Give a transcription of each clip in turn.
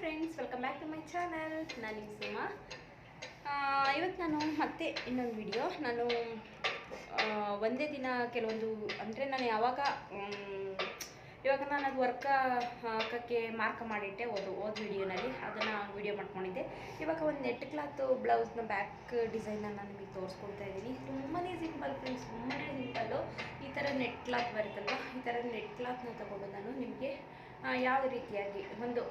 Friends welcome back to my channel ನಾನು ಸುಮಾ. ಇವತ್ತು ನಾನು ಮತ್ತೆ ಇನ್ನೊಂದು ವಿಡಿಯೋ ನಾನು ಒಂದೇ ದಿನ ಕೆಲವೊಂದು, ಅಂದರೆ ನಾನು ಯಾವಾಗ ಇವಾಗ ನಾನು ಅದು ವರ್ಕ ಹಾಕೋಕ್ಕೆ ಮಾರ್ಕ್ ಮಾಡಿಟ್ಟೆ ಓದು, ಓದ್ ವಿಡಿಯೋನಲ್ಲಿ ಅದನ್ನು ವಿಡಿಯೋ ಮಾಡ್ಕೊಂಡಿದ್ದೆ. ಇವಾಗ ಒಂದು ನೆಟ್ ಕ್ಲಾತ್ ಬ್ಲೌಸ್ನ ಬ್ಯಾಕ್ ಡಿಸೈನ್ನ ನಾನು ನಿಮಗೆ ತೋರಿಸ್ಕೊಡ್ತಾ ಇದ್ದೀನಿ. ತುಂಬಾ ಸಿಂಪಲ್ ಫ್ರೆಂಡ್ಸ್ ತುಂಬಾ ಸಿಂಪಲ್ಲು ಈ ಥರ ನೆಟ್ ಕ್ಲಾತ್ ಬರುತ್ತಲ್ವ? ಈ ಥರ ನೆಟ್ ಕ್ಲಾತ್ನ ತಗೊಂಡು ನಾನು ನಿಮಗೆ ಯಾವ ರೀತಿಯಾಗಿ ಒಂದು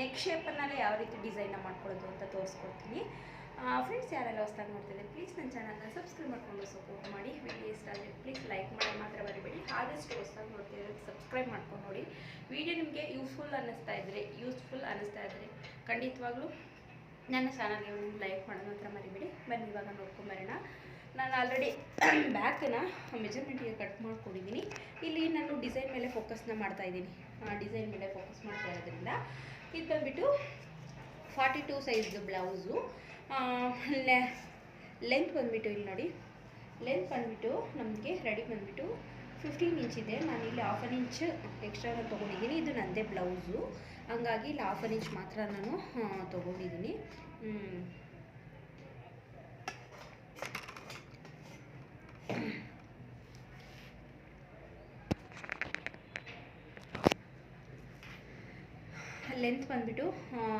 ನೆಕ್ ಶೇಪನ್ನಲ್ಲೇ ಯಾವ ರೀತಿ ಡಿಸೈನ್ನ ಮಾಡ್ಕೊಳ್ಳೋದು ಅಂತ ತೋರಿಸ್ಕೊಡ್ತೀನಿ. ಫ್ರೆಂಡ್ಸ್ ಯಾರೆಲ್ಲ ಹೊಸ್ದಾಗಿ ನೋಡ್ತಿದ್ದಾರೆ ಪ್ಲೀಸ್ ನನ್ನ ಚಾನಲ್ನ ಸಬ್ಸ್ಕ್ರೈಬ್ ಮಾಡ್ಕೊಂಡು ಸಪೋರ್ಟ್ ಮಾಡಿ. ವಿಡಿಯೋ ಇಷ್ಟ ಆದರೆ ಪ್ಲೀಸ್ ಲೈಕ್ ಮಾಡಿ ಮಾತ್ರ ಬರಿಬೇಡಿ ಆದಷ್ಟು ಹೊಸ್ದಾಗಿ ನೋಡ್ತಿದ್ರೆ ಸಬ್ಸ್ಕ್ರೈಬ್ ಮಾಡ್ಕೊಂಡು ನೋಡಿ. ವಿಡಿಯೋ ನಿಮಗೆ ಯೂಸ್ಫುಲ್ ಅನ್ನಿಸ್ತಾ ಇದ್ದರೆ ಯೂಸ್ಫುಲ್ ಅನ್ನಿಸ್ತಾ ಇದ್ದರೆ ಖಂಡಿತವಾಗ್ಲೂ ನನ್ನ ಚಾನಲ್ಗೆ ಒಂದು ಲೈಕ್ ಮಾಡೋದು ಮಾತ್ರ ಮರಿಬೇಡಿ. ಬನ್ನಿ ಇವಾಗ ನೋಡ್ಕೊಂಬರೋಣ ನಾನು ಆಲ್ರೆಡಿ ಬ್ಯಾಕನ್ನ ಮೆಜರ್ಮೆಂಟಿಗೆ ಕಟ್ ಮಾಡ್ಕೊಂಡಿದ್ದೀನಿ ಇಲ್ಲಿ ನಾನು ಡಿಸೈನ್ ಮೇಲೆ ಫೋಕಸ್ನ ಮಾಡ್ತಾ ಇದ್ದೀನಿ. ಡಿಸೈನ್ ಮೇಲೆ ಫೋಕಸ್ ಮಾಡ್ತಾ ಇರೋದ್ರಿಂದ ಇದು ಬಂದುಬಿಟ್ಟು ಫಾರ್ಟಿ ಟೂ ಸೈಜ್ದು ಬ್ಲೌಸು ಲೆಂತ್ ಬಂದುಬಿಟ್ಟು ಇಲ್ಲಿ ನೋಡಿ. ಲೆಂತ್ ಬಂದುಬಿಟ್ಟು ನಮಗೆ ರೆಡಿ ಬಂದುಬಿಟ್ಟು ಫಿಫ್ಟೀನ್ ಇಂಚ್ ಇದೆ. ನಾನು ಇಲ್ಲಿ ಹಾಫ್ ಅನ್ ಇಂಚ್ ಎಕ್ಸ್ಟ್ರಾ ತೊಗೊಂಡಿದ್ದೀನಿ ಇದು ನನ್ನದೇ ಬ್ಲೌಸು ಹಂಗಾಗಿ ಇಲ್ಲಿ ಹಾಫ್ ಅನ್ ಇಂಚ್ ಮಾತ್ರ ನಾನು ತೊಗೊಂಡಿದ್ದೀನಿ ಲೆಂತ್ ಬಂದುಬಿಟ್ಟು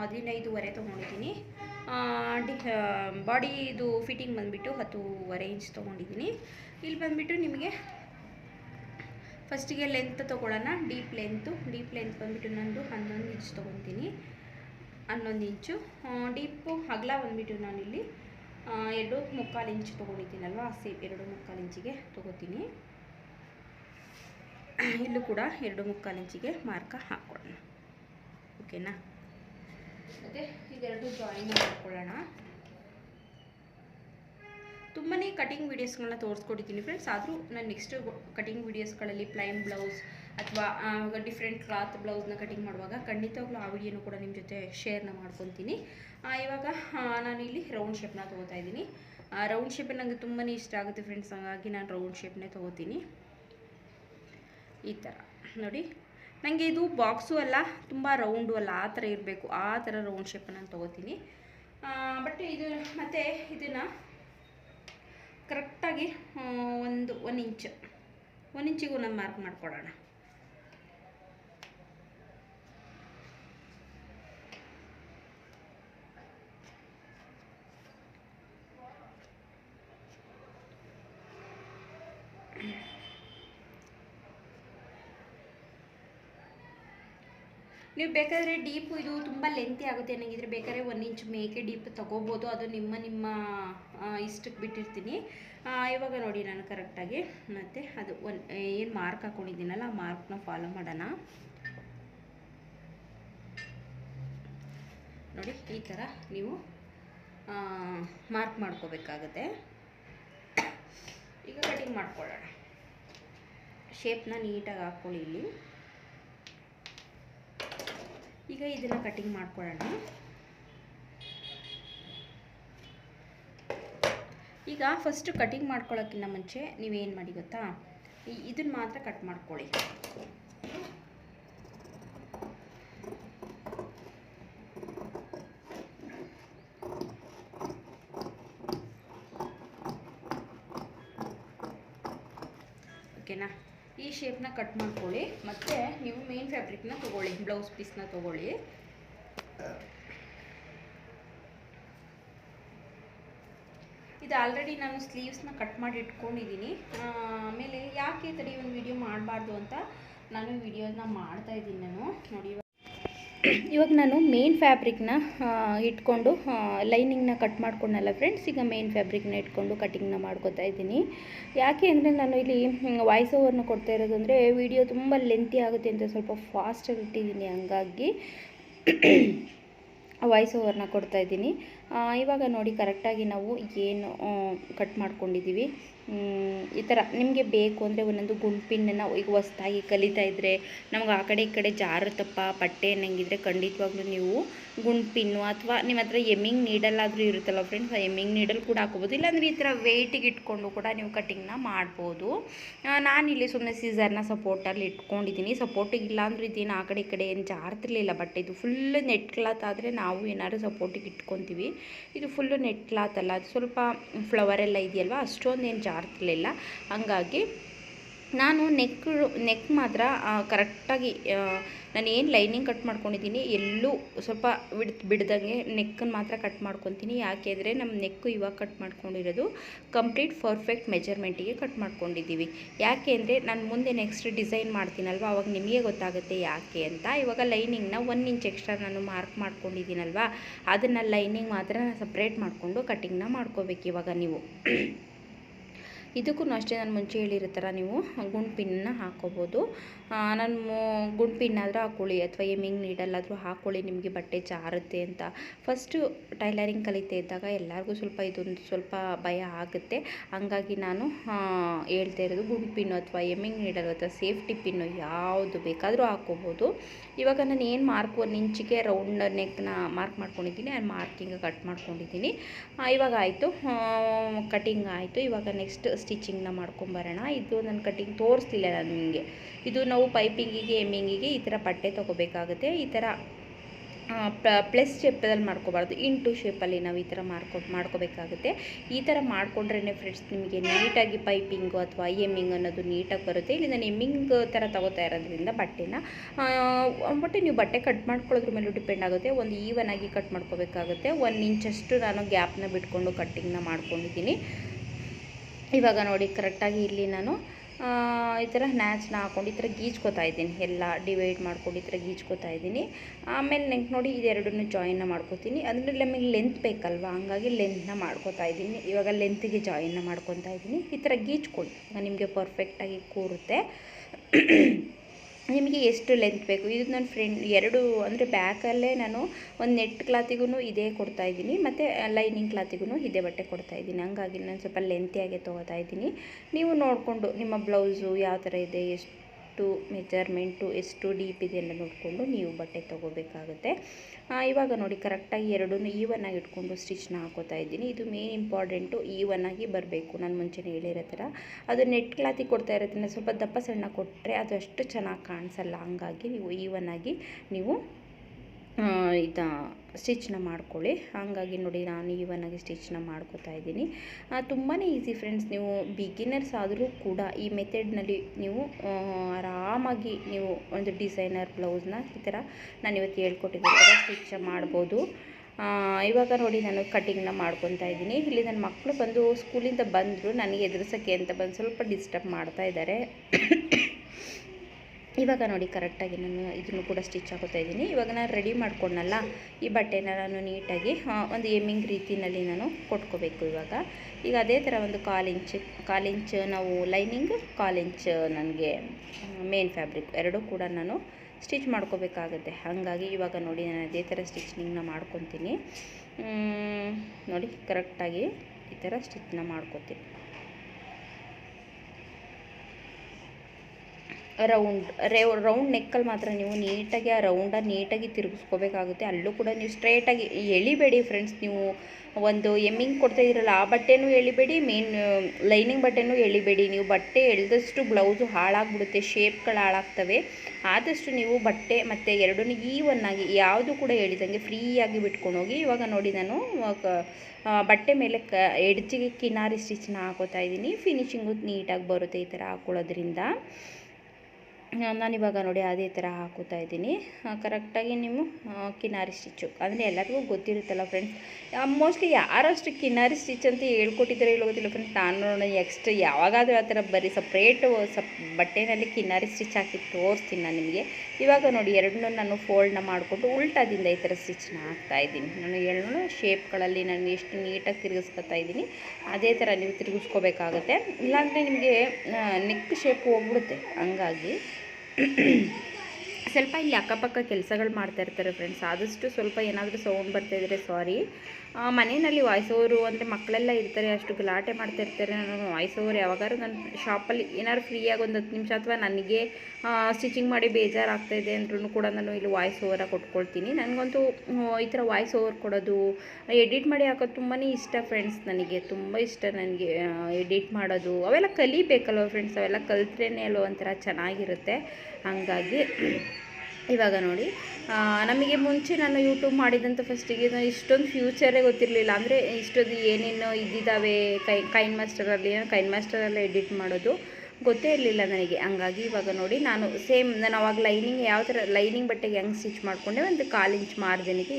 ಹದಿನೈದುವರೆ ತೊಗೊಂಡಿದ್ದೀನಿ. ಡಿ ಬಾಡಿ ಇದು ಫಿಟ್ಟಿಂಗ್ ಬಂದುಬಿಟ್ಟು ಹತ್ತೂವರೆ ಇಂಚ್ ತೊಗೊಂಡಿದ್ದೀನಿ. ಇಲ್ಲಿ ಬಂದುಬಿಟ್ಟು ನಿಮಗೆ ಫಸ್ಟಿಗೆ ಲೆಂತ್ ತೊಗೊಳ್ಳೋಣ. ಡೀಪ್ ಲೆಂತು ಡೀಪ್ ಲೆಂತ್ ಬಂದುಬಿಟ್ಟು ನಂದು ಹನ್ನೊಂದು ಇಂಚ್ ತೊಗೊತೀನಿ ಹನ್ನೊಂದು ಇಂಚು ಡೀಪು ಅಗಲ ಬಂದುಬಿಟ್ಟು ನಾನಿಲ್ಲಿ ಎರಡು ಮುಕ್ಕಾಲು ಇಂಚ್ ತೊಗೊಂಡಿದ್ದೀನಲ್ವ? ಸೇಮ್ ಎರಡು ಮುಕ್ಕಾಲು ಇಂಚಿಗೆ ತೊಗೋತೀನಿ. ಇಲ್ಲೂ ಕೂಡ ಎರಡು ಮುಕ್ಕಾಲು ಇಂಚಿಗೆ ಮಾರ್ಕ ಹಾಕ್ಕೊಳ್ಳೋಣ ಓಕೆನಾ? ಮತ್ತು ಇದೆರಡು ಜಾಯಿನ್ ಮಾಡ್ಕೊಳ್ಳೋಣ. ತುಂಬಾ ಕಟಿಂಗ್ ವೀಡಿಯೋಸ್ಗಳನ್ನ ತೋರಿಸ್ಕೊಟ್ಟಿದ್ದೀನಿ ಫ್ರೆಂಡ್ಸ್ ಆದರೂ ನಾನು ನೆಕ್ಸ್ಟ್ ಕಟಿಂಗ್ ವೀಡಿಯೋಸ್ಗಳಲ್ಲಿ ಪ್ಲೈನ್ ಬ್ಲೌಸ್ ಅಥವಾ ಡಿಫ್ರೆಂಟ್ ಕ್ಲಾತ್ ಬ್ಲೌಸ್ನ ಕಟಿಂಗ್ ಮಾಡುವಾಗ ಖಂಡಿತವಾಗ್ಲೂ ಆ ವಿಡಿಯೋನು ಕೂಡ ನಿಮ್ಮ ಜೊತೆ ಶೇರ್ನ ಮಾಡ್ಕೊತೀನಿ. ಇವಾಗ ನಾನು ಇಲ್ಲಿ ರೌಂಡ್ ಶೇಪ್ನ ತೊಗೋತಾ ಇದ್ದೀನಿ. ರೌಂಡ್ ಶೇಪ್ ನನಗೆ ತುಂಬಾ ಇಷ್ಟ ಆಗುತ್ತೆ ಫ್ರೆಂಡ್ಸ್ ಹಾಗಾಗಿ ನಾನು ರೌಂಡ್ ಶೇಪ್ನೇ ತೊಗೋತೀನಿ. ಈ ಥರ ನೋಡಿ. ನನಗೆ ಇದು ಬಾಕ್ಸು ಅಲ್ಲ, ತುಂಬ ರೌಂಡು ಅಲ್ಲ, ಆ ಥರ ಇರಬೇಕು. ಆ ಥರ ರೌಂಡ್ ಶೇಪ್ ನಾನು ತೊಗೋತೀನಿ. ಬಟ್ ಇದು ಮತ್ತು ಇದನ್ನು ಕರೆಕ್ಟಾಗಿ ಒಂದು ಒನ್ ಇಂಚ್ ಒನ್ ಇಂಚಿಗೂ ನಾನು ಮಾರ್ಕ್ ಮಾಡ್ಕೊಳ್ಳೋಣ ನೀವು ಬೇಕಾದರೆ ಡೀಪು ಇದು ತುಂಬ ಲೆಂತಿ ಆಗುತ್ತೆ ನನಗಿದ್ರೆ ಬೇಕಾದ್ರೆ ಒನ್ ಇಂಚ್ ಮೇಕೆ ಡೀಪ್ ತೊಗೋಬೋದು. ಅದು ನಿಮ್ಮ ನಿಮ್ಮ ಇಷ್ಟಕ್ಕೆ ಬಿಟ್ಟಿರ್ತೀನಿ. ಇವಾಗ ನೋಡಿ ನಾನು ಕರೆಕ್ಟಾಗಿ ಮತ್ತು ಅದು ಒನ್ ಏನು ಮಾರ್ಕ್ ಹಾಕ್ಕೊಂಡಿದ್ದೀನಲ್ಲ ಆ ಮಾರ್ಕ್ನ ಫಾಲೋ ಮಾಡೋಣ. ನೋಡಿ, ಈ ಥರ ನೀವು ಮಾರ್ಕ್ ಮಾಡ್ಕೋಬೇಕಾಗುತ್ತೆ. ಈಗ ಕಟಿಂಗ್ ಮಾಡ್ಕೊಳ್ಳೋಣ. ಶೇಪ್ನ ನೀಟಾಗಿ ಹಾಕ್ಕೊಳ್ಳಿ ಇಲ್ಲಿ. ಈಗ ಇದನ್ನು ಕಟಿಂಗ್ ಮಾಡ್ಕೊಳ್ಳೋಣ. ಈಗ ಫಸ್ಟ್ ಕಟಿಂಗ್ ಮಾಡ್ಕೊಳ್ಳೋಕ್ಕಿಂತ ಮುಂಚೆ ನೀವೇನು ಮಾಡಿ ಗೊತ್ತಾ? ಇದನ್ನ ಮಾತ್ರ ಕಟ್ ಮಾಡ್ಕೊಳ್ಳಿ ಓಕೆನಾ ಈ ಶೇಪ್ನ ಕಟ್ ಮಾಡ್ಕೊಳ್ಳಿ. ಮತ್ತು ನೀವು ಮೇನ್ ಫ್ಯಾಬ್ರಿಕ್ನ ತೊಗೊಳ್ಳಿ ಬ್ಲೌಸ್ ಪೀಸ್ನ ತೊಗೊಳ್ಳಿ. ಇದು ಆಲ್ರೆಡಿ ನಾನು ಸ್ಲೀವ್ಸ್ನ ಕಟ್ ಮಾಡಿ ಇಟ್ಕೊಂಡಿದ್ದೀನಿ. ಆಮೇಲೆ ಯಾಕೆ ತಡಿ ಒಂದು ವಿಡಿಯೋ ಮಾಡಬಾರ್ದು ಅಂತ ನಾನು ವಿಡಿಯೋನ ಮಾಡ್ತಾ ಇದ್ದೀನಿ ನಾನು. ನೋಡಿ ಇವಾಗ ನಾನು ಮೇನ್ ಫ್ಯಾಬ್ರಿಕ್ನ ಇಟ್ಕೊಂಡು ಲೈನಿಂಗ್ನ ಕಟ್ ಮಾಡ್ಕೊಂಡಲ್ಲ ಫ್ರೆಂಡ್ಸ್ ಈಗ ಮೇನ್ ಫ್ಯಾಬ್ರಿಕ್ನ ಇಟ್ಕೊಂಡು ಕಟಿಂಗ್ನ ಮಾಡ್ಕೊತಾ ಇದ್ದೀನಿ. ಯಾಕೆ ಅಂದರೆ ನಾನು ಇಲ್ಲಿ ವಾಯ್ಸ್ ಓವರ್ನ ಕೊಡ್ತಾ ಇರೋದು ಅಂದರೆ ವಿಡಿಯೋ ತುಂಬ ಲೆಂತಿ ಆಗುತ್ತೆ ಅಂತ ಸ್ವಲ್ಪ ಫಾಸ್ಟಾಗಿ ಇಟ್ಟಿದ್ದೀನಿ ಹಂಗಾಗಿ. ವಾಯ್ಸ್ ಓವರ್ನ ಕೊಡ್ತಾ ಇದ್ದೀನಿ. ಇವಾಗ ನೋಡಿ ಕರೆಕ್ಟಾಗಿ ನಾವು ಏನು ಕಟ್ ಮಾಡ್ಕೊಂಡಿದ್ದೀವಿ. ಈ ಥರ ನಿಮಗೆ ಬೇಕು ಅಂದರೆ ಒಂದೊಂದು ಗುಂಪಿನನ್ನು ಈಗ ಹೊಸ್ದಾಗಿ ಕಲಿತಾ ಇದ್ದರೆ ನಮ್ಗೆ ಆ ಕಡೆ ಈ ಕಡೆ ಜಾರುತ್ತಪ್ಪ ಬಟ್ಟೆ ಅನ್ನಂಗಿದ್ರೆ ಖಂಡಿತವಾಗ್ಲೂ ನೀವು ಗುಂಪಿನ್ನು ಅಥವಾ ನಿಮ್ಮ ಹತ್ರ ಎಮ್ಮಿಂಗ್ ನೀಡಲ್ಲಾದರೂ ಇರುತ್ತಲ್ಲ ಫ್ರೆಂಡ್ಸ್ ಆ ಎಮ್ಮಿಂಗ್ ನೀಡಲ್ ಕೂಡ ಹಾಕೋಬೋದು ಇಲ್ಲಾಂದರೆ ಈ ಥರ ವೆಯ್ಟಿಗೆ ಇಟ್ಕೊಂಡು ಕೂಡ ನೀವು ಕಟಿಂಗ್ನ ಮಾಡ್ಬೋದು. ನಾನಿಲ್ಲಿ ಸುಮ್ಮನೆ ಸೀಸರ್ನ ಸಪೋರ್ಟಲ್ಲಿ ಇಟ್ಕೊಂಡಿದ್ದೀನಿ ಸಪೋರ್ಟಿಗೆ ಇಲ್ಲ ಅಂದ್ರೆ ಇದೇನು ಆ ಕಡೆ ಈ ಕಡೆ ಏನು ಜಾರ್ತಿರ್ಲಿಲ್ಲ ಬಟ್ ಇದು ಫುಲ್ ನೆಟ್ ಕ್ಲಾತ್ ಆದರೆ ನಾವು ಏನಾದ್ರು ಸಪೋರ್ಟಿಗೆ ಇಟ್ಕೊತೀವಿ. ಇದು ಫುಲ್ಲು ನೆಟ್ ಕ್ಲಾತ್ ಅಲ್ಲ, ಅದು ಸ್ವಲ್ಪ ಫ್ಲವರ್ ಎಲ್ಲ ಇದೆಯಲ್ವ ಅಷ್ಟೊಂದು ಏನು ಜಾರ್ತಿರ್ಲಿಲ್ಲ ಹಂಗಾಗಿ ನಾನು ನೆಕ್ ನೆಕ್ ಮಾತ್ರ ಕರೆಕ್ಟಾಗಿ ನಾನು ಏನು ಲೈನಿಂಗ್ ಕಟ್ ಮಾಡ್ಕೊಂಡಿದ್ದೀನಿ, ಎಲ್ಲೂ ಸ್ವಲ್ಪ ಬಿಡ್ ಬಿಡ್ದಂಗೆ ನೆಕ್ಕನ್ನು ಮಾತ್ರ ಕಟ್ ಮಾಡ್ಕೊತೀನಿ. ಯಾಕೆ ಅಂದರೆ ನಮ್ಮ ನೆಕ್ಕು ಇವಾಗ ಕಟ್ ಮಾಡ್ಕೊಂಡಿರೋದು ಕಂಪ್ಲೀಟ್ ಪರ್ಫೆಕ್ಟ್ ಮೆಜರ್ಮೆಂಟಿಗೆ ಕಟ್ ಮಾಡ್ಕೊಂಡಿದ್ದೀವಿ. ಯಾಕೆ ಅಂದರೆ ನಾನು ಮುಂದೆ ನೆಕ್ಸ್ಟ್ ಡಿಸೈನ್ ಮಾಡ್ತೀನಲ್ವ? ಅವಾಗ ನಿಮಗೆ ಗೊತ್ತಾಗುತ್ತೆ ಯಾಕೆ ಅಂತ. ಇವಾಗ ಲೈನಿಂಗ್ನ ಒನ್ ಇಂಚ್ ಎಕ್ಸ್ಟ್ರಾ ನಾನು ಮಾರ್ಕ್ ಮಾಡ್ಕೊಂಡಿದ್ದೀನಲ್ವ? ಅದನ್ನು ಲೈನಿಂಗ್ ಮಾತ್ರ ನಾನು ಸಪ್ರೇಟ್ ಮಾಡಿಕೊಂಡು ಕಟಿಂಗ್ನ ಮಾಡ್ಕೋಬೇಕು ಇವಾಗ ನೀವು. ಇದಕ್ಕೂ ಅಷ್ಟೇ ನಾನು ಮುಂಚೆ ಹೇಳಿರೋ ಥರ ನೀವು ಗುಂಡು ಪಿನ್ನ ಹಾಕ್ಕೋಬೋದು ನಾನು ಪಿನ್ ಪಿನ್ನಾದರೂ ಹಾಕ್ಕೊಳ್ಳಿ ಅಥವಾ ಎಮ್ಮಿಂಗ್ ನೀಡಲ್ಲಾದರೂ ಹಾಕ್ಕೊಳ್ಳಿ ನಿಮಗೆ ಬಟ್ಟೆ ಜಾರುತ್ತೆ ಅಂತ. ಫಸ್ಟು ಟೈಲರಿಂಗ್ ಕಲಿತಾ ಇದ್ದಾಗ ಎಲ್ಲರಿಗೂ ಸ್ವಲ್ಪ ಇದೊಂದು ಸ್ವಲ್ಪ ಭಯ ಆಗುತ್ತೆ. ಹಂಗಾಗಿ ನಾನು ಹೇಳ್ತಾ ಇರೋದು ಗುಂಡ್ಪಿನ್ನು ಅಥವಾ ಎಮ್ಮಿಂಗ್ ನೀಡಲ್ ಅಥವಾ ಸೇಫ್ಟಿ ಪಿನ್ನು ಯಾವುದು ಬೇಕಾದರೂ ಹಾಕ್ಕೋಬೋದು ಇವಾಗ ನಾನು ಏನು ಮಾರ್ಕ್ ಒಂದು ಇಂಚಿಗೆ ರೌಂಡ್ ನೆಕ್ನ ಮಾರ್ಕ್ ಮಾಡ್ಕೊಂಡಿದ್ದೀನಿ, ಆ ಮಾರ್ಕಿಂಗ್ ಕಟ್ ಮಾಡ್ಕೊಂಡಿದ್ದೀನಿ. ಇವಾಗ ಆಯಿತು. ಕಟಿಂಗ್ ಆಯಿತು. ಇವಾಗ ನೆಕ್ಸ್ಟ್ ಸ್ಟಿಚಿಂಗ್ನ ಮಾಡ್ಕೊಂಬರೋಣ ಇದು ನನ್ನ ಕಟಿಂಗ್ ತೋರಿಸ್ತಿಲ್ಲ ನಾನು ನಿಮಗೆ. ಇದು ಪೈಪಿಂಗಿಗೆ ಎಮ್ಮಿಂಗಿಗೆ ಈ ಥರ ಬಟ್ಟೆ ತೊಗೋಬೇಕಾಗುತ್ತೆ. ಈ ಥರ ಪ್ಲಸ್ ಶೇಪಲ್ಲಿ ಮಾಡ್ಕೋಬಾರ್ದು. ಇಂಟು ಶೇಪಲ್ಲಿ ನಾವು ಈ ಥರ ಮಾಡ್ಕೊ, ಮಾಡ್ಕೋಬೇಕಾಗುತ್ತೆ. ಈ ಥರ ಮಾಡಿಕೊಂಡ್ರೇ ಫ್ರೆಂಡ್ಸ್ ನಿಮಗೆ ನೀಟಾಗಿ ಪೈಪಿಂಗು ಅಥವಾ ಎಮ್ಮಿಂಗ್ ಅನ್ನೋದು ನೀಟಾಗಿ ಬರುತ್ತೆ. ಇಲ್ಲಿ ನಾನು ಎಮ್ಮಿಂಗ್ ಥರ ತಗೋತಾ ಇರೋದ್ರಿಂದ ಬಟ್ಟೆನ ಬಟ್ಟೆ ನೀವು ಬಟ್ಟೆ ಕಟ್ ಮಾಡ್ಕೊಳ್ಳೋದ್ರ ಮೇಲೂ ಡಿಪೆಂಡ್ ಆಗುತ್ತೆ. ಒಂದು ಈವನ್ ಆಗಿ ಕಟ್ ಮಾಡ್ಕೋಬೇಕಾಗುತ್ತೆ. ಒಂದು ಇಂಚಷ್ಟು ನಾನು ಗ್ಯಾಪ್ನ ಬಿಟ್ಕೊಂಡು ಕಟ್ಟಿಂಗ್ನ ಮಾಡ್ಕೊಂಡಿದ್ದೀನಿ. ಇವಾಗ ನೋಡಿ, ಕರೆಕ್ಟಾಗಿ ಇಲ್ಲಿ ನಾನು ಈ ಥರ ನ್ಯಾಚ್ನ ಹಾಕ್ಕೊಂಡು ಈ ಥರ ಗೀಚ್ಕೋತಾ ಇದ್ದೀನಿ. ಎಲ್ಲ ಡಿವೈಡ್ ಮಾಡ್ಕೊಂಡು ಈ ಥರ ಗೀಚ್ಕೋತಾ ಇದ್ದೀನಿ. ಆಮೇಲೆ ನೆಂಗೆ ನೋಡಿ ಇದೆರಡನ್ನೂ ಜಾಯಿನ್ನ ಮಾಡ್ಕೋತೀನಿ. ಅಂದರೆ ನಮಗೆ ಲೆಂತ್ ಬೇಕಲ್ವಾ? ಹಂಗಾಗಿ ಲೆಂತ್ನ ಮಾಡ್ಕೋತಾ ಇದ್ದೀನಿ. ಇವಾಗ ಲೆಂತ್ಗೆ ಜಾಯಿನ್ನ ಮಾಡ್ಕೊತಾ ಇದ್ದೀನಿ. ಈ ಥರ ಗೀಚ್ಕೊಳ್ಳಿ ನಿಮಗೆ ಪರ್ಫೆಕ್ಟಾಗಿ ಕೂರುತ್ತೆ. ನಿಮಗೆ ಎಷ್ಟು ಲೆಂತ್ ಬೇಕು? ಇದು ನನ್ನ ಫ್ರೆಂಡ್ ಎರಡು, ಅಂದರೆ ಬ್ಯಾಕಲ್ಲೇ ನಾನು ಒಂದು ನೆಟ್ ಕ್ಲಾತಿಗೂ ಇದೇ ಕೊಡ್ತಾ ಇದ್ದೀನಿ, ಮತ್ತು ಲೈನಿಂಗ್ ಕ್ಲಾತಿಗೂ ಇದೇ ಬಟ್ಟೆ ಕೊಡ್ತಾ ಇದ್ದೀನಿ. ಹಂಗಾಗಿ ನಾನು ಸ್ವಲ್ಪ ಲೆಂತಿಯಾಗೆ ತೊಗೋತಾ ಇದ್ದೀನಿ. ನೀವು ನೋಡಿಕೊಂಡು ನಿಮ್ಮ ಬ್ಲೌಸು ಯಾವ ಥರ ಇದೆ, ಎಷ್ಟು ಮೆಜರ್ಮೆಂಟು, ಎಷ್ಟು ಡೀಪ್ ಇದೆ ಎಲ್ಲ ನೋಡಿಕೊಂಡು ನೀವು ಬಟ್ಟೆ ತೊಗೋಬೇಕಾಗುತ್ತೆ. ಇವಾಗ ನೋಡಿ ಕರೆಕ್ಟಾಗಿ ಎರಡೂ ಈವನ್ ಆಗಿ ಇಟ್ಕೊಂಡು ಸ್ಟಿಚ್ನ ಹಾಕೋತಾ ಇದ್ದೀನಿ. ಇದು ಮೇನ್ ಇಂಪಾರ್ಟೆಂಟು ಆಗಿ ಬರಬೇಕು. ನಾನು ಮುಂಚೆನೇ ಹೇಳಿರೋ ಥರ. ಅದು ನೆಟ್ ಕ್ಲಾತಿಗೆ ಕೊಡ್ತಾ ಇರೋದ್ರಿಂದ ಸ್ವಲ್ಪ ದಪ್ಪ ಸಣ್ಣ ಕೊಟ್ಟರೆ ಅದು ಅಷ್ಟು ಚೆನ್ನಾಗಿ ಕಾಣಿಸಲ್ಲ. ಹಂಗಾಗಿ ನೀವು ಈವನ್ ಆಗಿ ನೀವು ಇದು ಸ್ಟಿಚ್ನ ಮಾಡ್ಕೊಳ್ಳಿ. ಹಾಗಾಗಿ ನೋಡಿ ನಾನು ಈವನಾಗಿ ಸ್ಟಿಚ್ನ ಮಾಡ್ಕೋತಾ ಇದ್ದೀನಿ. ತುಂಬಾ ಈಸಿ ಫ್ರೆಂಡ್ಸ್, ನೀವು ಬಿಗಿನರ್ಸ್ ಆದರೂ ಕೂಡ ಈ ಮೆಥಡ್ನಲ್ಲಿ ನೀವು ಆರಾಮಾಗಿ ನೀವು ಒಂದು ಡಿಸೈನರ್, ಬ್ಲೌಸ್ನ ಈ ಥರ ನಾನು ಇವತ್ತು ಹೇಳ್ಕೊಟ್ಟಿದ್ದೆ ಥರ ಸ್ಟಿಚ್ ಮಾಡ್ಬೋದು. ಇವಾಗ ನೋಡಿ ನಾನು ಕಟಿಂಗ್ನ ಮಾಡ್ಕೊತಾ ಇದ್ದೀನಿ. ಇಲ್ಲಿ ನನ್ನ ಮಕ್ಕಳು ಬಂದು ಸ್ಕೂಲಿಂದ ಬಂದರು, ನನಗೆ ಎದುರಿಸೋಕ್ಕೆ ಅಂತ ಬಂದು ಸ್ವಲ್ಪ ಡಿಸ್ಟರ್ಬ್ ಮಾಡ್ತಾ ಇದ್ದಾರೆ. ಇವಾಗ ನೋಡಿ ಕರೆಕ್ಟಾಗಿ ನಾನು ಇದನ್ನು ಕೂಡ ಸ್ಟಿಚ್ ಹಾಕೋತಾ ಇದ್ದೀನಿ. ಇವಾಗ ನಾನು ರೆಡಿ ಮಾಡ್ಕೊಂಡಲ್ಲ ಈ ಬಟ್ಟೆನ ನಾನು ನೀಟಾಗಿ ಒಂದು ಎಮ್ಮಿಂಗ್ ರೀತಿಯಲ್ಲಿ ನಾನು ಕೊಟ್ಕೋಬೇಕು ಇವಾಗ. ಈಗ ಅದೇ ಥರ ಒಂದು ಕಾಲು ಇಂಚ್ ನಾವು ಲೈನಿಂಗ್, ಕಾಲು ಇಂಚ್ ನನಗೆ ಮೇನ್ ಫ್ಯಾಬ್ರಿಕ್ ಎರಡೂ ಕೂಡ ನಾನು ಸ್ಟಿಚ್ ಮಾಡ್ಕೋಬೇಕಾಗುತ್ತೆ. ಹಾಗಾಗಿ ಇವಾಗ ನೋಡಿ ನಾನು ಅದೇ ಥರ ಸ್ಟಿಚಿಂಗ್ನ ಮಾಡ್ಕೊತೀನಿ. ನೋಡಿ ಕರೆಕ್ಟಾಗಿ ಈ ಥರ ಸ್ಟಿಚ್ನ ಮಾಡ್ಕೊತೀನಿ. ರೌಂಡ್ ರೇವ್ ರೌಂಡ್ ನೆಕ್ಕಲ್ಲಿ ಮಾತ್ರ ನೀವು ನೀಟಾಗಿ ಆ ರೌಂಡನ್ನು ನೀಟಾಗಿ ತಿರುಗಿಸ್ಕೋಬೇಕಾಗುತ್ತೆ. ಅಲ್ಲೂ ಕೂಡ ನೀವು ಸ್ಟ್ರೇಟಾಗಿ ಎಳಿಬೇಡಿ ಫ್ರೆಂಡ್ಸ್ ನೀವು ಒಂದು ಎಮ್ಮಿಂಗ್ ಕೊಡ್ತಾ ಇದ್ದೀರಲ್ಲ, ಆ ಬಟ್ಟೆನೂ ಎಳಿಬೇಡಿ ಮೇನ್ ಲೈನಿಂಗ್ ಬಟ್ಟೆನೂ ಎಳಿಬೇಡಿ. ನೀವು ಬಟ್ಟೆ ಎಳೆದಷ್ಟು ಬ್ಲೌಸು ಹಾಳಾಗ್ಬಿಡುತ್ತೆ ಶೇಪ್ಗಳು ಹಾಳಾಗ್ತವೆ. ಆದಷ್ಟು ನೀವು ಬಟ್ಟೆ ಮತ್ತು ಎರಡನ್ನೂ ಈವನ್ನಾಗಿ ಯಾವುದು ಕೂಡ ಎಳಿದಂಗೆ ಫ್ರೀಯಾಗಿ ಬಿಟ್ಕೊಂಡು ಹೋಗಿ. ಇವಾಗ ನೋಡಿ ನಾನು ಬಟ್ಟೆ ಮೇಲೆ ಕ, ಎಡ್ಜಿಗೆ ಕಿನಾರಿ ಸ್ಟಿಚ್ನ ಹಾಕೋತಾ ಇದ್ದೀನಿ. ಫಿನಿಷಿಂಗು ನೀಟಾಗಿ ಬರುತ್ತೆ ಈ ಥರ ಹಾಕೊಳ್ಳೋದ್ರಿಂದ. ನಾನಿವಾಗ ನೋಡಿ ಅದೇ ಥರ ಹಾಕೋತಾ ಇದ್ದೀನಿ. ಕರೆಕ್ಟಾಗಿ ನೀವು ಕಿನಾರಿ ಸ್ಟಿಚ್ಚು ಅಂದರೆ ಎಲ್ಲರಿಗೂ ಗೊತ್ತಿರುತ್ತಲ್ಲ ಫ್ರೆಂಡ್ಸ್ ಮೋಸ್ಟ್ಲಿ ಯಾರಷ್ಟು ಕಿನಾರಿ ಸ್ಟಿಚ್ ಅಂತ ಹೇಳ್ಕೊಟ್ಟಿದ್ದಾರೆ ಹೇಳೋ ಗೊತ್ತಿಲ್ಲ ಫ್ರೆಂಡ್ಸ್ ನಾನು ನೆಕ್ಸ್ಟ್ ಯಾವಾಗಾದರೂ ಆ ಥರ ಬರೀ ಸಪ್ರೇಟು ಸಪ್ ಬಟ್ಟೆನಲ್ಲಿ ಕಿನಾರಿ ಸ್ಟಿಚ್ ಹಾಕಿ ತೋರಿಸ್ತೀನಿ ನಾನು ನಿಮಗೆ. ಇವಾಗ ನೋಡಿ ಎರಡನ್ನೂ ನಾನು ಫೋಲ್ಡ್ನ ಮಾಡಿಕೊಂಡು ಉಲ್ಟಾದಿಂದ ಈ ಥರ ಸ್ಟಿಚ್ನ ಹಾಕ್ತಾ ಇದ್ದೀನಿ. ನಾನು ಎರಡನ್ನೂ ಶೇಪ್ಗಳಲ್ಲಿ ನಾನು ಎಷ್ಟು ನೀಟಾಗಿ ತಿರುಗಿಸ್ಕೊತಾ ಇದ್ದೀನಿ. ಅದೇ ಥರ ನೀವು ತಿರುಗಿಸ್ಕೋಬೇಕಾಗತ್ತೆ. ಇಲ್ಲಾಂದರೆ ನಿಮಗೆ ನೆಕ್ ಶೇಪ್ ಹೋಗ್ಬಿಡುತ್ತೆ. ಹಂಗಾಗಿ Hey. ಸ್ವಲ್ಪ ಇಲ್ಲಿ ಅಕ್ಕಪಕ್ಕ ಕೆಲಸಗಳು ಮಾಡ್ತಾ ಇರ್ತಾರೆ ಫ್ರೆಂಡ್ಸ್ ಆದಷ್ಟು ಸ್ವಲ್ಪ ಏನಾದರೂ ಸೌಂಡ್ ಬರ್ತಾಯಿದ್ರೆ ಸಾರಿ ಮನೆಯಲ್ಲಿ ವಾಯ್ಸ್ ಓವರು ಅಂದರೆ ಮಕ್ಕಳೆಲ್ಲ ಇರ್ತಾರೆ, ಅಷ್ಟು ಗಲಾಟೆ ಮಾಡ್ತಾ ಇರ್ತಾರೆ. ನಾನು ವಾಯ್ಸ್ ಓವರ್ ಯಾವಾಗಾದ್ರೂ ನನ್ನ ಶಾಪಲ್ಲಿ ಏನಾದ್ರು ಫ್ರೀಯಾಗಿ ಒಂದು ಹತ್ತು ನಿಮಿಷ ಅಥವಾ ನನಗೆ ಸ್ಟಿಚಿಂಗ್ ಮಾಡಿ ಬೇಜಾರಾಗ್ತಾಯಿದೆ ಅಂದ್ರೂ ಕೂಡ ನಾನು ಇಲ್ಲಿ ವಾಯ್ಸ್ ಓವರಾಗಿ ಕೊಟ್ಕೊಳ್ತೀನಿ. ನನಗಂತೂ ಈ ಥರ ವಾಯ್ಸ್ ಓವರ್ ಕೊಡೋದು ಎಡಿಟ್ ಮಾಡಿ ಹಾಕೋದು ತುಂಬಾ ಇಷ್ಟ ಫ್ರೆಂಡ್ಸ್ ನನಗೆ. ತುಂಬ ಇಷ್ಟ ನನಗೆ ಎಡಿಟ್ ಮಾಡೋದು. ಅವೆಲ್ಲ ಕಲಿಬೇಕಲ್ವ ಫ್ರೆಂಡ್ಸ್ ಅವೆಲ್ಲ ಕಲ್ತ್ರೇ ಅಲ್ವ ಒಂಥರ ಚೆನ್ನಾಗಿರುತ್ತೆ. ಹಾಗಾಗಿ ಇವಾಗ ನೋಡಿ. ನಮಗೆ ಮುಂಚೆ ನಾನು ಯೂಟ್ಯೂಬ್ ಮಾಡಿದಂಥ ಫಸ್ಟಿಗೆ ನಾನು ಇಷ್ಟೊಂದು ಫ್ಯೂಚರೇ ಗೊತ್ತಿರಲಿಲ್ಲ. ಅಂದರೆ ಇಷ್ಟೊಂದು ಏನೇನು ಇದ್ದಿದ್ದಾವೆ, ಕೈ ಕೈನ್ ಮಾಸ್ಟರಲ್ಲಿ ಕೈನ್ ಮಾಸ್ಟರಲ್ಲೇ ಎಡಿಟ್ ಮಾಡೋದು ಗೊತ್ತೇ ಇರಲಿಲ್ಲ ನನಗೆ. ಹಂಗಾಗಿ ಇವಾಗ ನೋಡಿ ನಾನು ಸೇಮ್ ನಾನು ಅವಾಗ ಲೈನಿಂಗ್ ಯಾವ ಥರ ಲೈನಿಂಗ್ ಬಟ್ಟೆಗೆ ಹೆಂಗೆ ಸ್ಟಿಚ್ ಮಾಡಿಕೊಂಡೆ, ಒಂದು ಕಾಲು ಇಂಚ್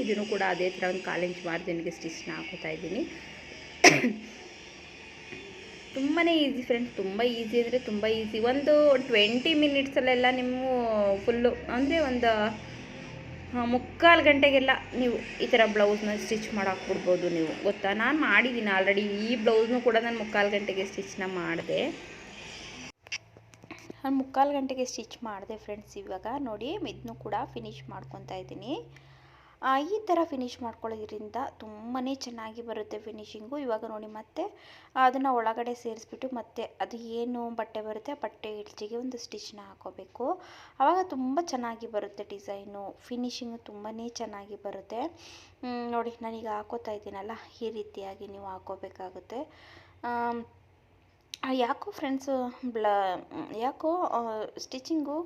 ಇದನ್ನು ಕೂಡ ಅದೇ ಥರ ಒಂದು ಕಾಲು ಇಂಚ್ ಸ್ಟಿಚ್ನ ಹಾಕೋತಾ ಇದ್ದೀನಿ. ತುಂಬಾ ಈಸಿ ಫ್ರೆಂಡ್ಸ್ ತುಂಬ ಈಸಿ ಅಂದರೆ ತುಂಬ ಈಸಿ ಒಂದು ಟ್ವೆಂಟಿ ಮಿನಿಟ್ಸಲ್ಲೆಲ್ಲ ನಿಮ್ಮ ಫುಲ್ಲು ಅಂದರೆ ಒಂದು ಮುಕ್ಕಾಲು ಗಂಟೆಗೆಲ್ಲ ನೀವು ಈ ಥರ ಬ್ಲೌಸ್ನ ಸ್ಟಿಚ್ ಮಾಡಾಕ್ಬಿಡ್ಬೋದು ನೀವು, ಗೊತ್ತಾ? ನಾನು ಮಾಡಿದ್ದೀನಿ ಆಲ್ರೆಡಿ ಈ ಬ್ಲೌಸ್ನು ಕೂಡ ನಾನು ಮುಕ್ಕಾಲು ಗಂಟೆಗೆ ಸ್ಟಿಚ್ನ ಮಾಡಿದೆ. ನಾನು ಮುಕ್ಕಾಲು ಗಂಟೆಗೆ ಸ್ಟಿಚ್ ಮಾಡಿದೆ ಫ್ರೆಂಡ್ಸ್ ಇವಾಗ. ನೋಡಿ ಇದನ್ನು ಕೂಡ ಫಿನಿಶ್ ಮಾಡ್ಕೊತಾ ಇದ್ದೀನಿ. ಈ ಥರ ಫಿನಿಶ್ ಮಾಡ್ಕೊಳ್ಳೋದ್ರಿಂದ ತುಂಬಾ ಚೆನ್ನಾಗಿ ಬರುತ್ತೆ ಫಿನಿಶಿಂಗು ಇವಾಗ ನೋಡಿ ಮತ್ತೆ ಅದನ್ನು ಒಳಗಡೆ ಸೇರಿಸ್ಬಿಟ್ಟು ಮತ್ತೆ ಅದು ಏನು ಬಟ್ಟೆ ಬರುತ್ತೆ ಆ ಬಟ್ಟೆ ಇಳಿಜಿಗೆ ಒಂದು ಸ್ಟಿಚ್ನ ಹಾಕೋಬೇಕು. ಆವಾಗ ತುಂಬ ಚೆನ್ನಾಗಿ ಬರುತ್ತೆ ಡಿಸೈನು ಫಿನಿಶಿಂಗು ತುಂಬಾ ಚೆನ್ನಾಗಿ ಬರುತ್ತೆ. ನೋಡಿ ನಾನೀಗ ಹಾಕೋತಾ ಇದ್ದೀನಲ್ಲ, ಈ ರೀತಿಯಾಗಿ ನೀವು ಹಾಕೋಬೇಕಾಗುತ್ತೆ. ಯಾಕೋ ಫ್ರೆಂಡ್ಸ್ ಬ್ಲ, ಯಾಕೋ ಸ್ಟಿಚಿಂಗು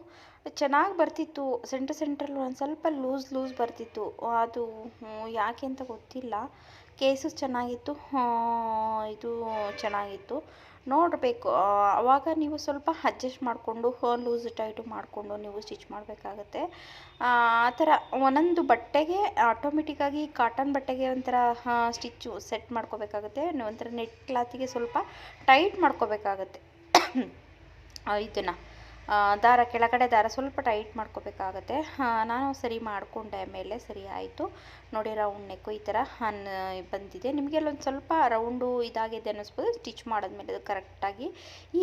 ಚೆನ್ನಾಗಿ ಬರ್ತಿತ್ತು ಸೆಂಟ್ರ್ ಸೆಂಟ್ರಲ್ಲಿ ಒಂದು ಸ್ವಲ್ಪ ಲೂಸ್ ಲೂಸ್ ಬರ್ತಿತ್ತು. ಅದು ಯಾಕೆ ಅಂತ ಗೊತ್ತಿಲ್ಲ. ಕೇಸು ಚೆನ್ನಾಗಿತ್ತು ಇದು ಚೆನ್ನಾಗಿತ್ತು. ನೋಡಬೇಕು. ಆವಾಗ ನೀವು ಸ್ವಲ್ಪ ಅಡ್ಜಸ್ಟ್ ಮಾಡಿಕೊಂಡು ಲೂಸ್ ಟೈಟು ಮಾಡಿಕೊಂಡು ನೀವು ಸ್ಟಿಚ್ ಮಾಡಬೇಕಾಗತ್ತೆ. ಆ ಥರ ಒಂದೊಂದು ಬಟ್ಟೆಗೆ ಆಟೋಮೆಟಿಕ್ಕಾಗಿ ಕಾಟನ್ ಬಟ್ಟೆಗೆ ಒಂಥರ ಸ್ಟಿಚ್ಚು ಸೆಟ್ ಮಾಡ್ಕೋಬೇಕಾಗುತ್ತೆ. ಒಂಥರ ನೆಟ್ ಕ್ಲಾತಿಗೆ ಸ್ವಲ್ಪ ಟೈಟ್ ಮಾಡ್ಕೋಬೇಕಾಗತ್ತೆ. ಇದನ್ನು. ದಾರ ಕೆಳಗಡೆ ದಾರ ಸ್ವಲ್ಪ ಟೈಟ್ ಮಾಡ್ಕೋಬೇಕಾಗತ್ತೆ. ನಾನು ಸರಿ ಮಾಡಿಕೊಂಡೆ ಮೇಲೆ ಸರಿ ಆಯಿತು. ನೋಡಿ ರೌಂಡ್ ನೆಕ್ಕು ಈ ಥರ ಬಂದಿದೆ. ನಿಮಗೆಲ್ಲೊಂದು ಸ್ವಲ್ಪ ರೌಂಡು ಇದಾಗಿದೆ ಅನ್ನಿಸ್ಬೋದು ಸ್ಟಿಚ್ ಮಾಡಿದ್ಮೇಲೆ ಅದು ಕರೆಕ್ಟಾಗಿ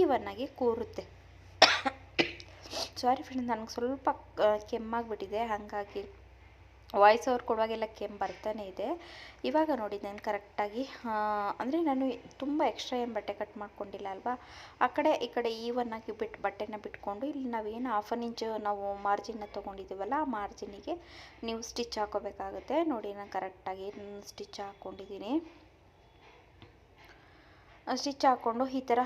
ಈವನ್ನಾಗಿ ಕೂರುತ್ತೆ. ಸಾರಿ ಫ್ರೆಂಡ್ಸ್ ನನಗೆ ಸ್ವಲ್ಪ ಕೆಮ್ಮಾಗಿಬಿಟ್ಟಿದೆ, ಹಾಗಾಗಿ. ವಾಯ್ಸ್ ಓವರ್ ಕೊಡುವಾಗೆಲ್ಲ ಕೆಮ್ಮು ಬರ್ತಾನೆ ಇದೆ. ಇವಾಗ ನೋಡಿ ನಾನು ಕರೆಕ್ಟಾಗಿ ಅಂದರೆ ನಾನು ತುಂಬ ಎಕ್ಸ್ಟ್ರಾ ಏನು ಬಟ್ಟೆ ಕಟ್ ಮಾಡ್ಕೊಂಡಿಲ್ಲ ಅಲ್ವಾ? ಆ ಕಡೆ, ಈ ಕಡೆ ಈವನ್ ಆಗಿ ಬಿಟ್ಟು ಬಟ್ಟೆನ ಬಿಟ್ಕೊಂಡು ಇಲ್ಲಿ ನಾವೇನು ಹಾಫ್ ಅನ್ ಇಂಚು ನಾವು ಮಾರ್ಜಿನ್ನ ತೊಗೊಂಡಿದ್ದೀವಲ್ಲ, ಆ ಮಾರ್ಜಿನಿಗೆ ನೀವು ಸ್ಟಿಚ್ ಹಾಕೋಬೇಕಾಗುತ್ತೆ. ನೋಡಿ ನಾನು ಕರೆಕ್ಟಾಗಿ ಸ್ಟಿಚ್ ಹಾಕ್ಕೊಂಡಿದ್ದೀನಿ ಸ್ಟಿಚ್ ಹಾಕ್ಕೊಂಡು ಈ ಥರ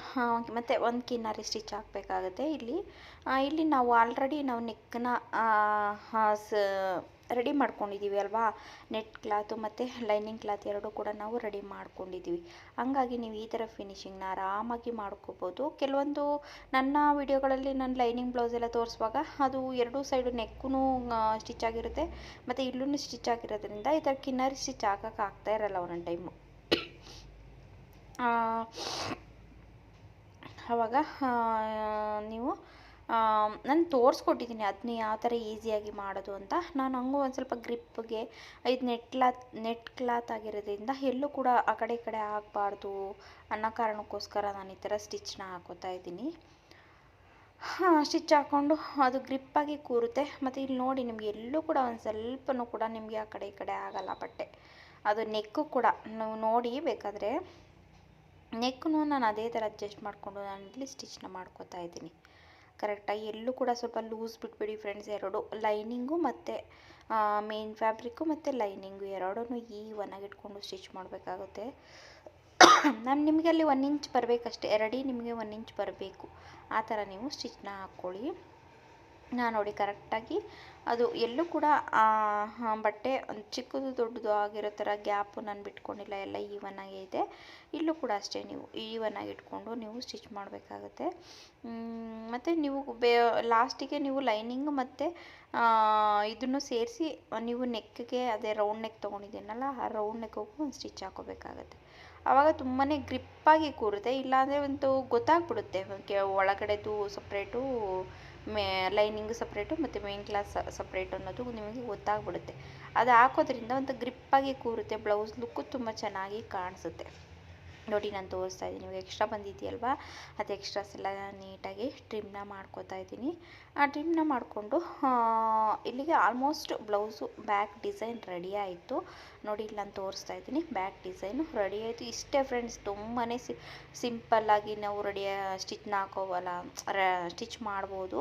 ಮತ್ತು ಒಂದು ಕಿನ್ನಾರಿ ಸ್ಟಿಚ್ ಹಾಕಬೇಕಾಗುತ್ತೆ ಇಲ್ಲಿ. ಇಲ್ಲಿ ನಾವು ಆಲ್ರೆಡಿ ನಾವು ನೆಕ್ಕನ್ನ ಸ ರೆಡಿ ಮಾಡ್ಕೊಂಡಿದ್ದೀವಿ ಅಲ್ವಾ? ನೆಟ್ ಕ್ಲಾತು ಮತ್ತು ಲೈನಿಂಗ್ ಕ್ಲಾತ್ ಎರಡೂ ಕೂಡ ನಾವು ರೆಡಿ ಮಾಡ್ಕೊಂಡಿದ್ದೀವಿ. ಹಂಗಾಗಿ ನೀವು ಈ ಥರ ಫಿನಿಶಿಂಗ್ನ ಆರಾಮಾಗಿ ಮಾಡ್ಕೋಬೋದು. ಕೆಲವೊಂದು ನನ್ನ ವಿಡಿಯೋಗಳಲ್ಲಿ ನಾನು ಲೈನಿಂಗ್ ಬ್ಲೌಸ್ ಎಲ್ಲ ತೋರಿಸುವಾಗ ಅದು ಎರಡೂ ಸೈಡು ನೆಕ್ಕೂ ಸ್ಟಿಚ್ ಆಗಿರುತ್ತೆ. ಮತ್ತು ಇಲ್ಲೂ ಸ್ಟಿಚ್ ಆಗಿರೋದ್ರಿಂದ ಈ ಥರ ಕಿನ್ನರಿ ಸ್ಟಿಚ್ ಹಾಕೋಕೆ ಆಗ್ತಾ ಇರಲ್ಲ ಒಂದೊಂದು ಟೈಮು. ಆವಾಗ ನೀವು ನಾನು ತೋರಿಸ್ಕೊಟ್ಟಿದ್ದೀನಿ ಅದನ್ನ ಯಾವ ಥರ ಈಸಿಯಾಗಿ ಮಾಡೋದು ಅಂತ. ನಾನು ಹಂಗೂ ಒಂದು ಸ್ವಲ್ಪ ಗ್ರಿಪ್ಗೆ ಇದು ನೆಟ್ ಕ್ಲಾತ್ ನೆಟ್ ಕ್ಲಾತ್ ಆಗಿರೋದ್ರಿಂದ ಎಲ್ಲೂ ಕೂಡ ಆ ಕಡೆ ಈ ಕಡೆ ಆಗಬಾರ್ದು ಅನ್ನೋ ಕಾರಣಕ್ಕೋಸ್ಕರ ನಾನು ಈ ಥರ ಸ್ಟಿಚ್ನ ಹಾಕೋತಾ ಇದ್ದೀನಿ. ಹಾಂ ಸ್ಟಿಚ್ ಹಾಕ್ಕೊಂಡು ಅದು ಗ್ರಿಪ್ಪಾಗಿ ಕೂರುತ್ತೆ. ಮತ್ತು ಇಲ್ಲಿ ನೋಡಿ ನಿಮ್ಗೆ ಎಲ್ಲೂ ಕೂಡ ಒಂದು ಸ್ವಲ್ಪನೂ ಕೂಡ ನಿಮಗೆ ಆ ಕಡೆ ಈ ಕಡೆ ಆಗಲ್ಲ ಬಟ್ಟೆ. ಅದು ನೆಕ್ಕು ಕೂಡ. ನೀವು ನೋಡಿ ಬೇಕಾದರೆ ನೆಕ್ಕೂ ನಾನು ಅದೇ ಥರ ಅಡ್ಜಸ್ಟ್ ಮಾಡಿಕೊಂಡು ನಾನು ಇಲ್ಲಿ ಸ್ಟಿಚ್ನ ಮಾಡ್ಕೋತಾ ಇದ್ದೀನಿ. ಕರೆಕ್ಟಾಗಿ ಎಲ್ಲೂ ಕೂಡ ಸ್ವಲ್ಪ ಲೂಸ್ ಬಿಟ್ಬಿಡಿ ಫ್ರೆಂಡ್ಸ್ ಎರಡು. ಲೈನಿಂಗು ಮತ್ತು ಮೇನ್ ಫ್ಯಾಬ್ರಿಕ್ಕು ಮತ್ತು ಲೈನಿಂಗು ಎರಡೂ ಈವನ್ನಾಗಿ ಇಟ್ಕೊಂಡು ಸ್ಟಿಚ್ ಮಾಡಬೇಕಾಗುತ್ತೆ. ನಾನು ನಿಮಗೆ ಅಲ್ಲಿ ಒನ್ ಇಂಚ್ ಬರಬೇಕಷ್ಟೇ, ಎರಡೇ ನಿಮಗೆ ಒನ್ ಇಂಚ್ ಬರಬೇಕು. ಆ ಥರ ನೀವು ಸ್ಟಿಚ್ನ ಹಾಕ್ಕೊಳ್ಳಿ. ನೋಡಿ ಕರೆಕ್ಟಾಗಿ ಅದು ಎಲ್ಲೂ ಕೂಡ ಬಟ್ಟೆ ಚಿಕ್ಕದು ದೊಡ್ಡದು ಆಗಿರೋ ಥರ ಗ್ಯಾಪು ನಾನು ಬಿಟ್ಕೊಂಡಿಲ್ಲ, ಎಲ್ಲ ಈವನ್ ಆಗೇ ಇದೆ. ಇಲ್ಲೂ ಕೂಡ ಅಷ್ಟೇ ನೀವು ಈವನ್ ಆಗಿ ಇಟ್ಕೊಂಡು ನೀವು ಸ್ಟಿಚ್ ಮಾಡಬೇಕಾಗುತ್ತೆ. ಮತ್ತು ನೀವು ಬೇ, ಲಾಸ್ಟಿಗೆ ನೀವು ಲೈನಿಂಗ್ ಮತ್ತು ಇದನ್ನು ಸೇರಿಸಿ ನೀವು ನೆಕ್ಗೆ ಅದೇ ರೌಂಡ್ ನೆಕ್ ತೊಗೊಂಡಿದ್ದೀನಲ್ಲ, ಆ ರೌಂಡ್ ನೆಕ್ಗೂ ಒಂದು ಸ್ಟಿಚ್ ಹಾಕೋಬೇಕಾಗತ್ತೆ. ಆವಾಗ ತುಂಬಾ ಗ್ರಿಪ್ಪಾಗಿ ಕೂರುತ್ತೆ, ಇಲ್ಲಾಂದರೆ ಒಂದು ಗೊತ್ತಾಗ್ಬಿಡುತ್ತೆ ಒಳಗಡೆದು ಸಪ್ರೇಟು ಮೇ ಲೈನಿಂಗ್ ಸಪ್ರೇಟು ಮತ್ತು ಮೇನ್ ಕ್ಲಾಸ್ ಸಪ್ರೇಟ್ ಅನ್ನೋದು ನಿಮಗೆ ಗೊತ್ತಾಗ್ಬಿಡುತ್ತೆ. ಅದು ಹಾಕೋದ್ರಿಂದ ಒಂದು ಗ್ರಿಪ್ಪಾಗಿ ಕೂರುತ್ತೆ ಬ್ಲೌಸ್ ಲುಕ್ಕು ತುಂಬ ಚೆನ್ನಾಗಿ ಕಾಣಿಸುತ್ತೆ. ನೋಡಿ, ನಾನು ತೋರಿಸ್ತಾ ಇದ್ದೀನಿ. ಇವಾಗ ಎಕ್ಸ್ಟ್ರಾ ಬಂದಿದೆಯಲ್ವಾ? ಅದು ಎಕ್ಸ್ಟ್ರಾಸ್ ಎಲ್ಲ ನೀಟಾಗಿ ಟ್ರಿಮ್ನ ಮಾಡ್ಕೊತಾ ಇದ್ದೀನಿ. ಟ್ರಿಮ್ನ ಮಾಡಿಕೊಂಡು ಇಲ್ಲಿಗೆ almost blouse back design ready ಆಯಿತು. ನೋಡಿ, ಇಲ್ಲಿ ನಾನು ತೋರಿಸ್ತಾ ಇದ್ದೀನಿ ಬ್ಯಾಕ್ ಡಿಸೈನು ರೆಡಿ ಆಯಿತು. ಇಷ್ಟೇ ಫ್ರೆಂಡ್ಸ್ ತುಂಬಾ ಸಿ ಸಿಂಪಲ್ಲಾಗಿ ನಾವು ರೆಡಿ ಸ್ಟಿಚ್ನ ಹಾಕೋವಲ್ಲ ಸ್ಟಿಚ್ ಮಾಡ್ಬೋದು.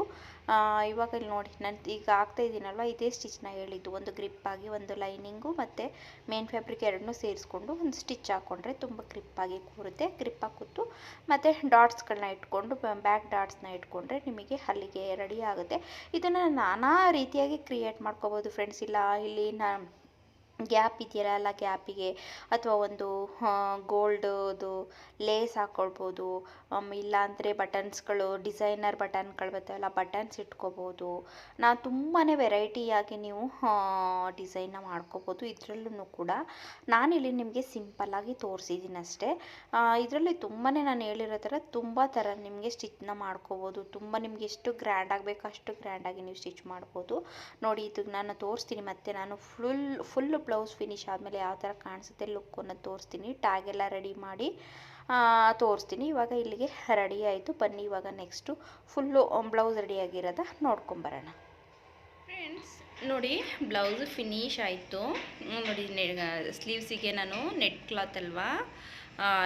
ಇವಾಗ ಇಲ್ಲಿ ನೋಡಿ, ನಾನು ಈಗ ಹಾಕ್ತಾ ಇದ್ದೀನಲ್ವ, ಇದೇ ಸ್ಟಿಚ್ನ ಹೇಳಿದ್ದು. ಒಂದು ಗ್ರಿಪ್ಪಾಗಿ ಒಂದು ಲೈನಿಂಗು ಮತ್ತು ಮೇನ್ ಫ್ಯಾಬ್ರಿಕ್ ಎರಡನ್ನೂ ಸೇರಿಸ್ಕೊಂಡು ಒಂದು ಸ್ಟಿಚ್ ಹಾಕ್ಕೊಂಡ್ರೆ ತುಂಬ ಗ್ರಿಪ್ಪಾಗಿ ಕೂರುತ್ತೆ. ಗ್ರಿಪ್ಪಾಗಿ ಕೂತು ಮತ್ತು ಡಾಟ್ಸ್ಗಳನ್ನ ಇಟ್ಕೊಂಡು ಬ್ಯಾಕ್ ಡಾಟ್ಸ್ನ ಇಟ್ಕೊಂಡ್ರೆ ನಿಮಗೆ ಅಲ್ಲಿಗೆ ರೆಡಿ ಆಗುತ್ತೆ. ಇದನ್ನು ನಾನಾ ರೀತಿಯಾಗಿ ಕ್ರಿಯೇಟ್ ಮಾಡ್ಕೋಬೋದು ಫ್ರೆಂಡ್ಸ್ ಇಲ್ಲ ಇಲ್ಲಿ ನಾ ಗ್ಯಾಪ್ ಇದೆಯಲ್ಲ ಅಲ್ಲ ಗ್ಯಾಪಿಗೆ. ಅಥವಾ ಒಂದು ಗೋಲ್ಡದು ಲೇಸ್ ಹಾಕ್ಕೊಳ್ಬೋದು ಇಲ್ಲಾಂದರೆ ಬಟನ್ಸ್ಗಳು ಡಿಸೈನರ್ ಬಟನ್ಗಳು ಬರ್ತಾವಲ್ಲ ಬಟನ್ಸ್ ಇಟ್ಕೋಬೋದು. ನಾನು ತುಂಬಾ ವೆರೈಟಿಯಾಗಿ ನೀವು ಡಿಸೈನ್ನ ಮಾಡ್ಕೋಬೋದು. ಇದರಲ್ಲೂ ಕೂಡ ನಾನಿಲ್ಲಿ ನಿಮಗೆ ಸಿಂಪಲ್ಲಾಗಿ ತೋರಿಸಿದ್ದೀನಿ ಅಷ್ಟೇ. ಇದರಲ್ಲಿ ತುಂಬಾ ನಾನು ಹೇಳಿರೋ ಥರ ತುಂಬ ಥರ ನಿಮಗೆ ಸ್ಟಿಚ್ನ ಮಾಡ್ಕೋಬೋದು. ತುಂಬ ನಿಮಗೆ ಎಷ್ಟು ಗ್ರ್ಯಾಂಡ್ ಆಗಬೇಕು ಅಷ್ಟು ಗ್ರ್ಯಾಂಡಾಗಿ ನೀವು ಸ್ಟಿಚ್ ಮಾಡ್ಬೋದು. ನೋಡಿ ಇದು ನಾನು ತೋರಿಸ್ತೀನಿ ಮತ್ತು ನಾನು ಫುಲ್ ಫುಲ್ ಬ್ಲೌಸ್ ಫಿನಿಶ್ ಆದಮೇಲೆ ಯಾವ ಥರ ಕಾಣಿಸುತ್ತೆ ಲುಕ್ಕನ್ನು ತೋರಿಸ್ತೀನಿ. ಟ್ಯಾಗ್ ಎಲ್ಲ ರೆಡಿ ಮಾಡಿ ತೋರಿಸ್ತೀನಿ. ಇವಾಗ ಇಲ್ಲಿಗೆ ರೆಡಿ ಆಯಿತು. ಬನ್ನಿ, ಇವಾಗ ನೆಕ್ಸ್ಟು ಫುಲ್ಲು ಬ್ಲೌಸ್ ರೆಡಿ ರೆಡಿಯಾಗಿರೋದ ನೋಡ್ಕೊಂಬರೋಣ ಫ್ರೆಂಡ್ಸ್ ನೋಡಿ, ಬ್ಲೌಸ್ ಫಿನಿಶ್ ಆಯಿತು. ನೋಡಿ ಸ್ಲೀವ್ಸಿಗೆ ನಾನು ನೆಟ್ ಕ್ಲಾತ್ ಅಲ್ವಾ?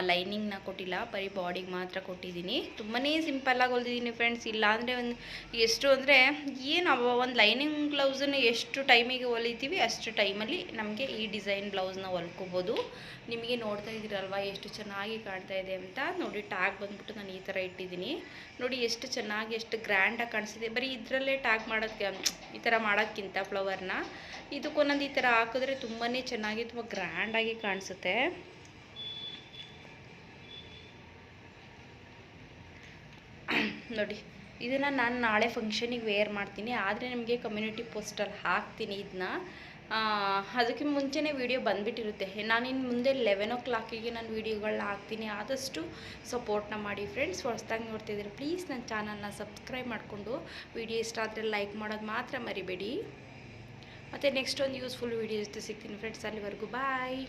ಲೈನಿಂಗ್ನ ಕೊಟ್ಟಿಲ್ಲ, ಬರೀ ಬಾಡಿಗೆ ಮಾತ್ರ ಕೊಟ್ಟಿದ್ದೀನಿ ತುಂಬಾ ಸಿಂಪಲ್ಲಾಗಿ ಹೊಲ್ದಿದ್ದೀನಿ ಫ್ರೆಂಡ್ಸ್ ಇಲ್ಲಾಂದರೆ ಒಂದು ಎಷ್ಟು ಅಂದರೆ ಏನು ಒಂದು ಲೈನಿಂಗ್ ಬ್ಲೌಸನ್ನು ಎಷ್ಟು ಟೈಮಿಗೆ ಹೊಲಿತೀವಿ ಅಷ್ಟು ಟೈಮಲ್ಲಿ ನಮಗೆ ಈ ಡಿಸೈನ್ ಬ್ಲೌಸ್ನ ಹೊಲ್ಕೋಬೋದು. ನಿಮಗೆ ನೋಡ್ತಾ ಇದ್ದೀರಲ್ವ ಎಷ್ಟು ಚೆನ್ನಾಗಿ ಕಾಣ್ತಾ ಇದೆ ಅಂತ. ನೋಡಿ ಟ್ಯಾಗ್ ಬಂದ್ಬಿಟ್ಟು ನಾನು ಈ ಥರ ಇಟ್ಟಿದ್ದೀನಿ ನೋಡಿ, ಎಷ್ಟು ಚೆನ್ನಾಗಿ, ಎಷ್ಟು ಗ್ರ್ಯಾಂಡಾಗಿ ಕಾಣಿಸಿದೆ. ಬರೀ ಇದರಲ್ಲೇ ಟ್ಯಾಗ್ ಮಾಡೋಕ್ಕೆ ಈ ಥರ ಮಾಡೋಕ್ಕಿಂತ ಫ್ಲವರ್ನ ಇದಕ್ಕೊಂದೊಂದು ಈ ಥರ ಹಾಕಿದ್ರೆ ತುಂಬಾ ಚೆನ್ನಾಗಿ, ತುಂಬ ಗ್ರ್ಯಾಂಡಾಗಿ ಕಾಣಿಸುತ್ತೆ. ನೋಡಿ, ಇದನ್ನು ನಾನು ನಾಳೆ ಫಂಕ್ಷನಿಗೆ ವೇರ್ ಮಾಡ್ತೀನಿ. ಆದರೆ ನಿಮಗೆ ಕಮ್ಯುನಿಟಿ ಪೋಸ್ಟಲ್ಲಿ ಹಾಕ್ತೀನಿ ಇದನ್ನ ಅದಕ್ಕೆ ಮುಂಚೆನೇ ವಿಡಿಯೋ ಬಂದುಬಿಟ್ಟಿರುತ್ತೆ. ನಾನಿನ್ನು ಮುಂದೆ ಲೆವೆನ್ ಓ ಕ್ಲಾಕಿಗೆ ನಾನು ವೀಡಿಯೋಗಳನ್ನ ಹಾಕ್ತೀನಿ. ಆದಷ್ಟು ಸಪೋರ್ಟ್ನ ಮಾಡಿ ಫ್ರೆಂಡ್ಸ್ ಹೊಸ್ದಾಗಿ ನೋಡ್ತಿದ್ದೀರಿ ಪ್ಲೀಸ್ ನನ್ನ ಚಾನಲ್ನ ಸಬ್ಸ್ಕ್ರೈಬ್ ಮಾಡಿಕೊಂಡು. ವಿಡಿಯೋ ಇಷ್ಟ ಆದರೆ ಲೈಕ್ ಮಾಡೋದು ಮಾತ್ರ ಮರಿಬೇಡಿ. ಮತ್ತು ನೆಕ್ಸ್ಟ್ ಒಂದು ಯೂಸ್ಫುಲ್ ವೀಡಿಯೋ ಜೊತೆ ಸಿಗ್ತೀನಿ ಫ್ರೆಂಡ್ಸ್ ಅಲ್ಲಿವರೆಗೂ ಬಾಯ್